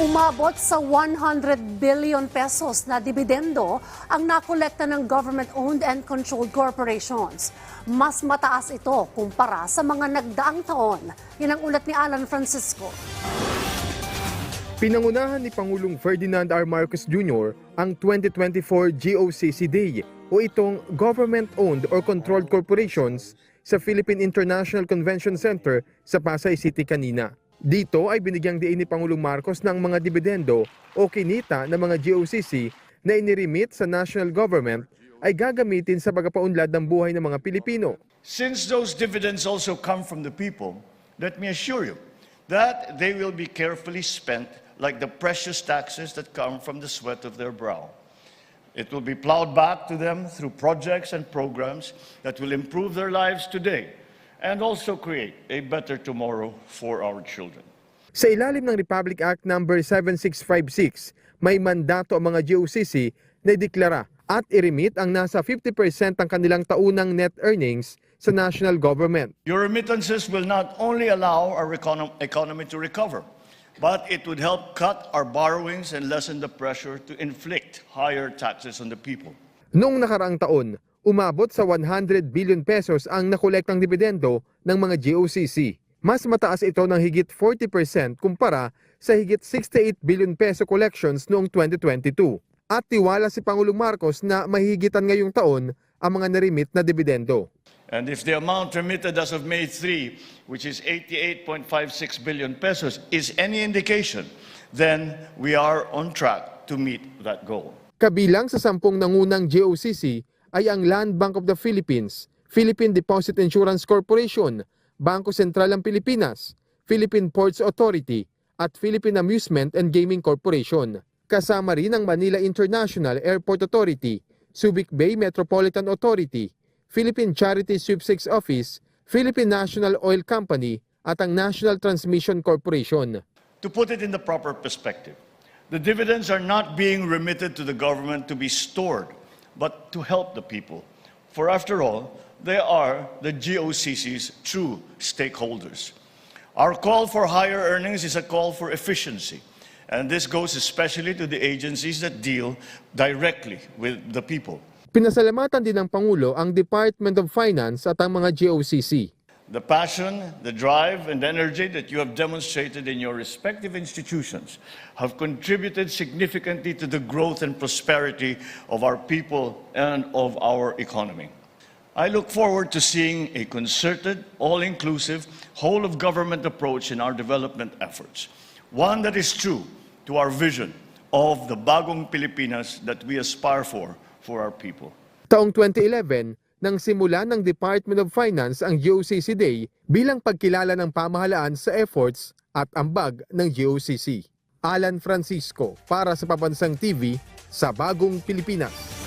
Umabot sa 100 billion pesos na dividendo ang nakolekta ng government-owned and controlled corporations. Mas mataas ito kumpara sa mga nagdaang taon. Yan ang ulat ni Alan Francisco. Pinangunahan ni Pangulong Ferdinand R. Marcos Jr. ang 2024 GOCC Day o itong Government-Owned or Controlled Corporations sa Philippine International Convention Center sa Pasay City kanina. Dito ay binigyang diin ni Pangulong Marcos ng mga dividendo o kinita ng mga GOCC na inirimit sa national government ay gagamitin sa pagpapaunlad ng buhay ng mga Pilipino. Since those dividends also come from the people, let me assure you that they will be carefully spent like the precious taxes that come from the sweat of their brow. It will be plowed back to them through projects and programs that will improve their lives today and also create a better tomorrow for our children. Sa ilalim ng Republic Act No. 7656, may mandato ang mga GOCC na ideklara at irimit ang nasa 50% ng kanilang taunang net earnings sa national government. Your remittances will not only allow our econo- economy to recover, but it would help cut our borrowings and lessen the pressure to inflict higher taxes on the people. Noong nakaraang taon, umabot sa 100 billion pesos ang nakolektang dividendo ng mga GOCC. Mas mataas ito ng higit 40% kumpara sa higit 68 billion peso collections noong 2022. At tiwala si Pangulong Marcos na mahihigitan ngayong taon ang mga narimit na dividendo. And if the amount remitted as of May 3, which is 88.56 billion pesos, is any indication, then we are on track to meet that goal. Kabilang sa sampung nangunang GOCC ay ang Land Bank of the Philippines, Philippine Deposit Insurance Corporation, Bangko Sentral ng Pilipinas, Philippine Ports Authority, at Philippine Amusement and Gaming Corporation. Kasama rin ang Manila International Airport Authority, Subic Bay Metropolitan Authority, Philippine Charity Sweepstakes Office, Philippine National Oil Company, at ang National Transmission Corporation. To put it in the proper perspective, the dividends are not being remitted to the government to be stored, but to help the people. For after all, they are the GOCC's true stakeholders. Our call for higher earnings is a call for efficiency. And this goes especially to the agencies that deal directly with the people. Pinasalamatan din ng Pangulo ang Department of Finance at ang mga GOCC. The passion, the drive, and energy that you have demonstrated in your respective institutions have contributed significantly to the growth and prosperity of our people and of our economy. I look forward to seeing a concerted, all inclusive, whole of government approach in our development efforts, one that is true to our vision of the Bagong Pilipinas that we aspire for for our people. Taong 2011, nang simula ng Department of Finance ang GOCC Day bilang pagkilala ng pamahalaan sa efforts at ambag ng GOCC. Alan Francisco para sa Pabansang TV sa Bagong Pilipinas.